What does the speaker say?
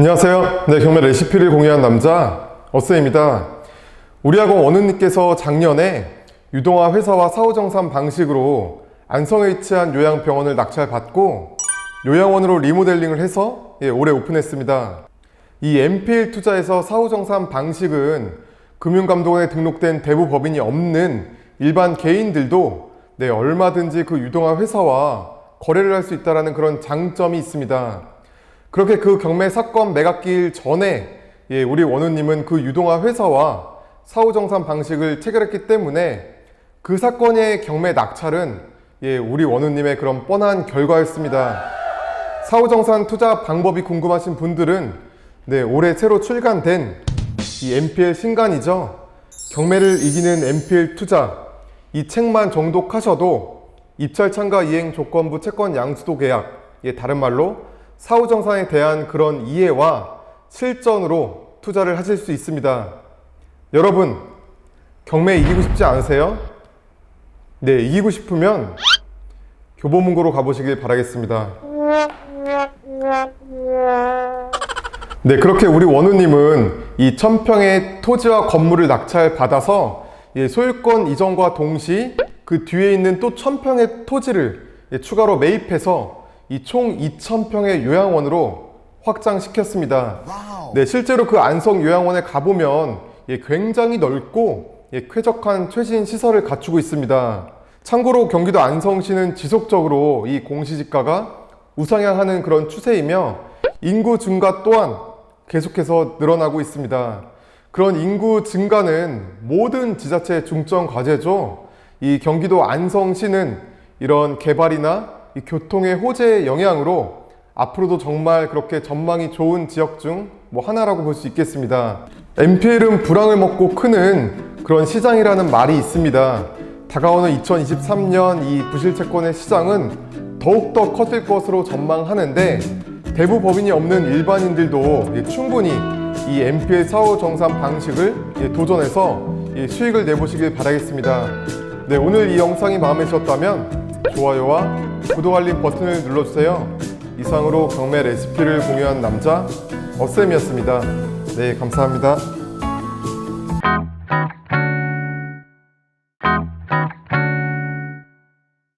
안녕하세요. 네, 경매 레시피를 공유한 남자 어스입니다. 우리 학원 원우님께서 작년에 유동화 회사와 사후정산 방식으로 안성에 위치한 요양병원을 낙찰받고 요양원으로 리모델링을 해서 예, 올해 오픈했습니다. 이 MPL 투자에서 사후정산 방식은 금융감독원에 등록된 대부법인이 없는 일반 개인들도 네, 얼마든지 그 유동화 회사와 거래를 할 수 있다는 그런 장점이 있습니다. 그렇게 그 경매 사건 매각길 전에 예, 우리 원우님은 그 유동화 회사와 사후정산 방식을 체결했기 때문에 그 사건의 경매 낙찰은 예, 우리 원우님의 그런 뻔한 결과였습니다. 사후정산 투자 방법이 궁금하신 분들은 네, 올해 새로 출간된 이 MPL 신간이죠. 경매를 이기는 MPL 투자 이 책만 정독하셔도 입찰 참가 이행 조건부 채권 양수도 계약 예, 다른 말로 사후 정산에 대한 그런 이해와 실전으로 투자를 하실 수 있습니다. 여러분, 경매 이기고 싶지 않으세요? 네, 이기고 싶으면 교보문고로 가보시길 바라겠습니다. 네, 그렇게 우리 원우님은 이 천평의 토지와 건물을 낙찰 받아서 예, 소유권 이전과 동시 그 뒤에 있는 또 천평의 토지를 예, 추가로 매입해서 이 총 2,000평의 요양원으로 확장시켰습니다. 네, 실제로 그 안성 요양원에 가보면 예, 굉장히 넓고 예, 쾌적한 최신 시설을 갖추고 있습니다. 참고로 경기도 안성시는 지속적으로 이 공시지가가 우상향하는 그런 추세이며 인구 증가 또한 계속해서 늘어나고 있습니다. 그런 인구 증가는 모든 지자체의 중점 과제죠. 이 경기도 안성시는 이런 개발이나 이 교통의 호재의 영향으로 앞으로도 정말 그렇게 전망이 좋은 지역 중 뭐 하나라고 볼 수 있겠습니다. MPL은 불황을 먹고 크는 그런 시장이라는 말이 있습니다. 다가오는 2023년 이 부실 채권의 시장은 더욱더 커질 것으로 전망하는데 대부 법인이 없는 일반인들도 예, 충분히 이 MPL 사후 정산 방식을 예, 도전해서 예, 수익을 내보시길 바라겠습니다. 네, 오늘 이 영상이 마음에 드셨다면 좋아요와 구독 알림 버튼을 눌러주세요. 이상으로 경매 레시피를 공유한 남자 어쌤이었습니다. 네, 감사합니다.